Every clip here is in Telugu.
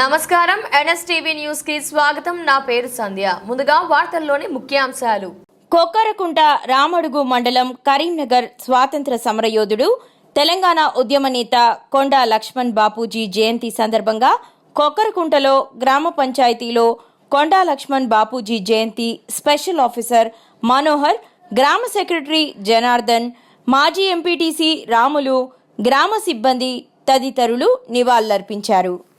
నమస్కారం. ఎన్ఎస్టీవీ న్యూస్కి స్వాగతం. నా పేరు సంధ్య. ముందుగా వార్తల్లోని ముఖ్యాంశాలు. కొక్కరకుంట రామడుగు మండలం కరీంనగర్ స్వాతంత్ర సమరయోధుడు తెలంగాణ ఉద్యమ నేత కొండా లక్ష్మణ్ బాపూజీ జయంతి సందర్భంగా కొక్కరకుంటలో గ్రామ పంచాయతీలో కొండా లక్ష్మణ్ బాపూజీ జయంతి స్పెషల్ ఆఫీసర్ మనోహర్ గ్రామ సెక్రటరీ జనార్దన్ మాజీ ఎంపీటీసీ రాములు గ్రామ సిబ్బంది తదితరులు నివాళులర్పించారు.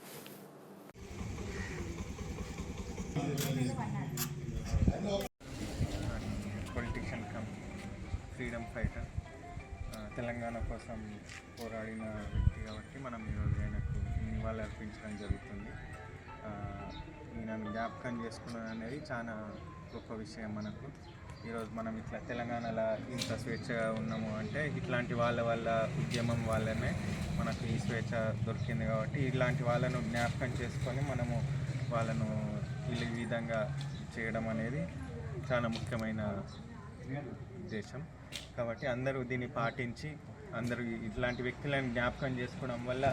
Politician cum freedom fighter Telangana కోసం పోరాడిన వ్యక్తి కాబట్టి మనం ఈరోజు ఆయనకు నివాళులు అర్పించడం జరుగుతుంది. ఆ, ఈయనను జ్ఞాపకం చేసుకున్నది అనేది చాలా గొప్ప విషయం మనకు. ఈరోజు మనం ఇట్లా తెలంగాణలో ఇంత స్వేచ్ఛగా ఉన్నాము అంటే ఇట్లాంటి వాళ్ళ వల్ల ఉద్యమం వల్లనే మనకు ఈ స్వేచ్ఛ దొరికింది కాబట్టి ఇలాంటి వాళ్ళను జ్ఞాపకం చేసుకొని మనము వాళ్ళను ఈ విధంగా చేయడం అనేది చాలా ముఖ్యమైన ఉద్దేశం. కాబట్టి అందరూ దీన్ని పాటించి అందరూ ఇట్లాంటి వ్యక్తులను జ్ఞాపకం చేసుకోవడం వల్ల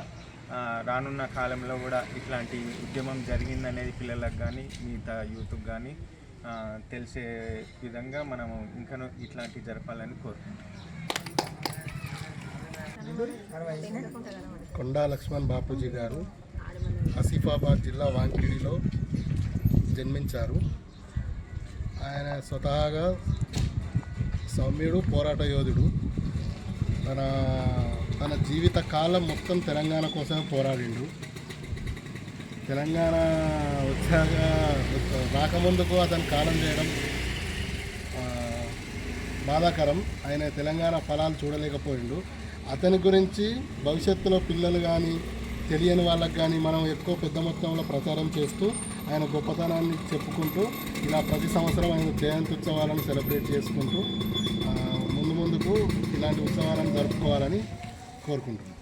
రానున్న కాలంలో కూడా ఇట్లాంటి ఉద్యమం జరిగిందనేది పిల్లలకు కానీ మిగతా యూత్కి కానీ తెలిసే విధంగా మనము ఇంకనూ ఇట్లాంటివి జరపాలని కోరుకుంటున్నాం. కొండా లక్ష్మణ్ బాపూజీ గారు ఆసిఫాబాద్ జిల్లా వాంకిడిలో జన్మించారు. ఆయన స్వతహాగా సౌమ్యుడు పోరాట యోధుడు. తన తన జీవిత కాలం మొత్తం తెలంగాణ కోసమే పోరాడిండు. తెలంగాణ వచ్చాక రాకముందుకు అతను కాలం చేయడం బాధాకరం. ఆయన తెలంగాణ ఫలాలు చూడలేకపోయిండు. అతని గురించి భవిష్యత్తులో పిల్లలు కానీ తెలియని వాళ్ళకి కానీ మనం ఎక్కువ పెద్ద మొత్తంలో ప్రచారం చేస్తూ ఆయన గొప్పతనాన్ని చెప్పుకుంటూ ఇలా ప్రతి సంవత్సరం ఆయన జయంతి ఉత్సవాలను సెలబ్రేట్ చేసుకుంటూ ముందు ముందుకు ఇలాంటి ఉత్సవాలను జరుపుకోవాలని కోరుకుంటున్నాం.